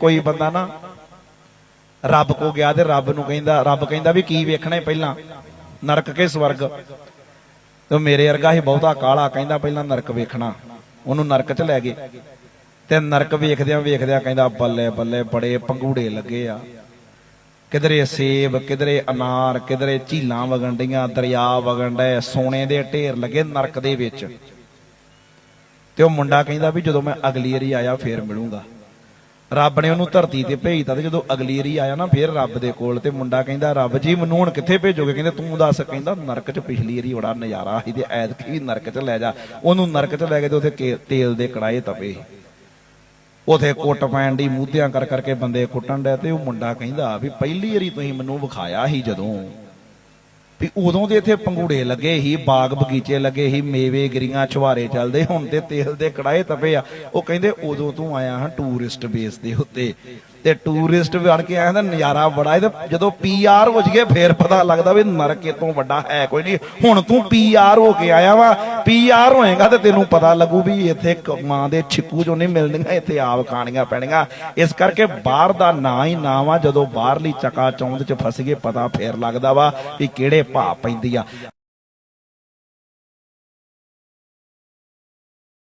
ਕੋਈ ਬੰਦਾ ਨਾ ਰੱਬ ਕੋ ਗਿਆ ਤੇ ਰੱਬ ਨੂੰ ਕਹਿੰਦਾ, ਰੱਬ ਕਹਿੰਦਾ ਵੀ ਕੀ ਵੇਖਣਾ ਪਹਿਲਾਂ? ਨਰਕ ਕੇ ਸਵਰਗ ਤੇ ਮੇਰੇ ਵਰਗਾ ਹੀ ਬਹੁਤਾ ਕਾਲਾ ਕਹਿੰਦਾ ਪਹਿਲਾਂ ਨਰਕ ਵੇਖਣਾ। ਉਹਨੂੰ ਨਰਕ 'ਚ ਲੈ ਗਏ। ਤੇ ਨਰਕ ਵੇਖਦਿਆਂ ਵੇਖਦਿਆਂ ਕਹਿੰਦਾ, ਬੱਲੇ ਬੱਲੇ ਬੜੇ ਪੰਗੂੜੇ ਲੱਗੇ ਆ। ਕਿਧਰੇ ਸੇਬ, ਕਿਧਰੇ ਅਨਾਰ, ਕਿਧਰੇ ਝੀਲਾਂ ਵਗਣ ਡੀਆਂ, ਦਰਿਆ ਵਗਣ ਡਏ, ਸੋਨੇ ਦੇ ਢੇਰ ਲੱਗੇ ਨਰਕ ਦੇ ਵਿੱਚ। ਤੇ ਉਹ ਮੁੰਡਾ ਕਹਿੰਦਾ ਵੀ ਜਦੋਂ ਮੈਂ ਅਗਲੀ ਵਾਰੀ ਆਇਆ, ਫੇਰ ਮਿਲੂੰਗਾ। ਰੱਬ ਨੇ ਉਹਨੂੰ ਧਰਤੀ ਤੇ ਭੇਜਤਾ ਤੇ ਜਦੋਂ ਅਗਲੀ ਵਾਰੀ ਆਇਆ ਨਾ, ਫਿਰ ਰੱਬ ਦੇ ਕੋਲ ਤੇ ਮੁੰਡਾ ਕਹਿੰਦਾ, ਰੱਬ ਜੀ, ਮੈਨੂੰ ਹੁਣ ਕਿੱਥੇ ਭੇਜੋਗੇ? ਕਹਿੰਦੇ, ਤੂੰ ਦੱਸ, ਕਹਿੰਦਾ, ਨਰਕ 'ਚ ਪਿਛਲੀ ਵਾਰੀ ਬੜਾ ਨਜ਼ਾਰਾ ਸੀ ਤੇ ਐਤਕੀ ਵੀ ਨਰਕ 'ਚ ਲੈ ਜਾ। ਉਹਨੂੰ ਨਰਕ 'ਚ ਲੈ ਕੇ ਤੇ ਉੱਥੇ ਕੇ- ਤੇਲ ਦੇ ਕੜਾਏ ਤਪੇ। ਉਥੇ ਕੁੱਟ ਪੈਣ ਦੀ ਮੂਧਿਆਂ ਕਰ ਕਰਕੇ ਬੰਦੇ ਕੁੱਟਣ ਡਿਆ ਤੇ ਉਹ ਮੁੰਡਾ ਕਹਿੰਦਾ ਵੀ, ਪਹਿਲੀ ਵਾਰੀ ਤੁਸੀਂ ਮੈਨੂੰ ਵਿਖਾਇਆ ਸੀ ਜਦੋਂ। ਵੀ ਉਦੋਂ ਦੇ ਇੱਥੇ ਪੰਗੂੜੇ ਲੱਗੇ ਸੀ, ਬਾਗ ਬਗੀਚੇ ਲੱਗੇ ਸੀ, ਮੇਵੇ, ਗਿਰੀਆਂ, ਛੁਹਾਰੇ ਚੱਲਦੇ, ਹੁਣ ਤੇ ਤੇਲ ਦੇ ਕੜਾਏ ਤਪੇ ਆ। ਉਹ ਕਹਿੰਦੇ ਉਦੋਂ ਤੂੰ ਆਇਆ ਹਾਂ ਟੂਰਿਸਟ ਬੇਸ ਦੇ ਉੱਤੇ। ਤੇ ਟੂਰਿਸਟ ਬਣ ਕੇ ਆਇਆ ਤਾਂ ਨਜ਼ਾਰਾ ਬੜਾ ਇਹ ਤੇ ਜਦੋਂ ਪੀਆਰ ਹੋ ਜਗੇ ਫੇਰ ਪਤਾ ਲੱਗਦਾ ਵੀ ਨਰਕ ਇਤੋਂ ਵੱਡਾ ਹੈ ਕੋਈ ਨਹੀਂ। ਹੁਣ ਤੂੰ ਪੀਆਰ ਹੋ ਕੇ ਆਇਆ ਵਾ ਪੀਆਰ ਹੋਏਗਾ ਤੇ ਤੈਨੂੰ ਪਤਾ ਲੱਗੂ ਵੀ ਇੱਥੇ ਮਾਂ ਦੇ ਛਿੱਕੂ ਜੋ ਨਹੀਂ ਮਿਲਣੀਆਂ, ਇੱਥੇ ਆਪ ਖਾਣੀਆਂ ਪੈਣੀਆਂ। ਇਸ ਕਰਕੇ ਬਾਹਰ ਦਾ ਨਾਂ ਹੀ ਨਾਂ ਵਾ, ਜਦੋਂ ਬਾਹਰਲੀ ਚਕਾ ਚੌਂਦ ਚ ਫਸ ਗਏ, ਪਤਾ ਫੇਰ ਲੱਗਦਾ ਵਾ ਵੀ ਕਿਹੜੇ ਭਾਅ ਪੈਂਦੀ ਆ।